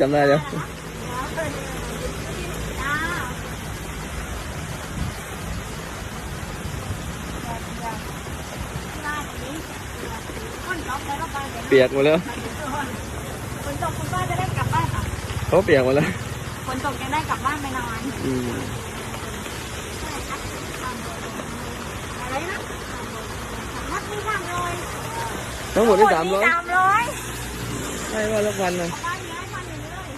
จำได้แล้วจ้าเปียกหมดแล้วฝนตกคุณป้าจะได้กลับบ้านค่ะเขาเปียกหมดแล้วฝนตกยังได้กลับบ้านไปนอนอืมอะไรนะมัดมีสามร้อยทั้งหมดได้สามร้อยสามร้อยได้ว่าละวันนะบ้านนี้ให้พันหนึ่งเลย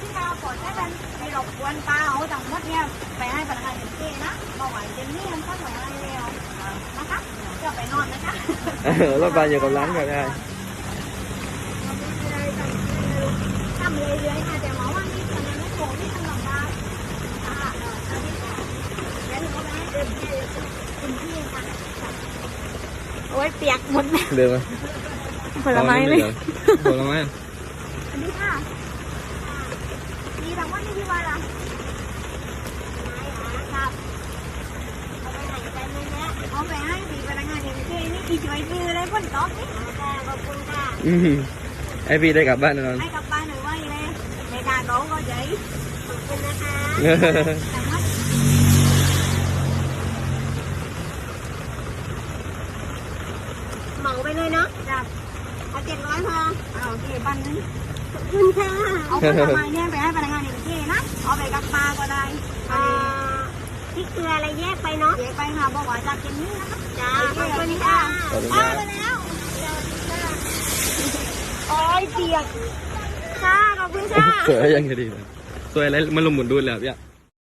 ที่เรากดให้เป็นไป รบกวนป้าเอาจังหวัดเนี่ยไปให้พนักงานเอ็นเจนะมาไหวเจนนี่มันก็ไหวอะไรแล้วนะคะจะไปนอนนะคะรถไฟอยู่กับร้านก็ได้ทำเลยเลยค่ะแต่หมอว่านี่คะแนนไม่โกงที่ทำลำบากค่ะแล้วหนูก็ไปให้เดินที่คุณพี่ค่ะโอ้ยเปียกหมดเลยเดินมผลไม้เลยผลไม้อันนี้ค่ะ มีรางวัลนี่ที่ว่าละครับเอาไปไหนกันเนี่ยเอาไปให้ดีพนักงานอย่างเช่นี่อีช่วยซื้อเลยคนต๊อกนี่ค่ะขอบคุณค่ะอืมไอพี่ได้กลับบ้านแน่นอนให้กลับบ้านหน่อยว่าอย่างไรในดาโต้ก็เฉยขอบคุณนะคะแต่ว่าเหมาไปเลยเนาะจ้ะเอาเจ็ดร้อยพอเอาโอเคบ้านนึงขอบ คุณค่ะเอาผลไม้เนี่ยไปให้พนักงานอย่างเช่นะเอาไปกับปลาก็ได้อ่าพริกเกลืออะไรแยกไปเนาะแยกไปค่ะบอกว่าจากเจนนี่นะคะจ้าขอบคุณค่ะขอบคุณป้าครับไปแล้วโอ้ยเปียกค่ะขอบคุณค่ะสวยยังไงดีนะสวยอะไรมันลงหมุนดูแล้วเนี่ย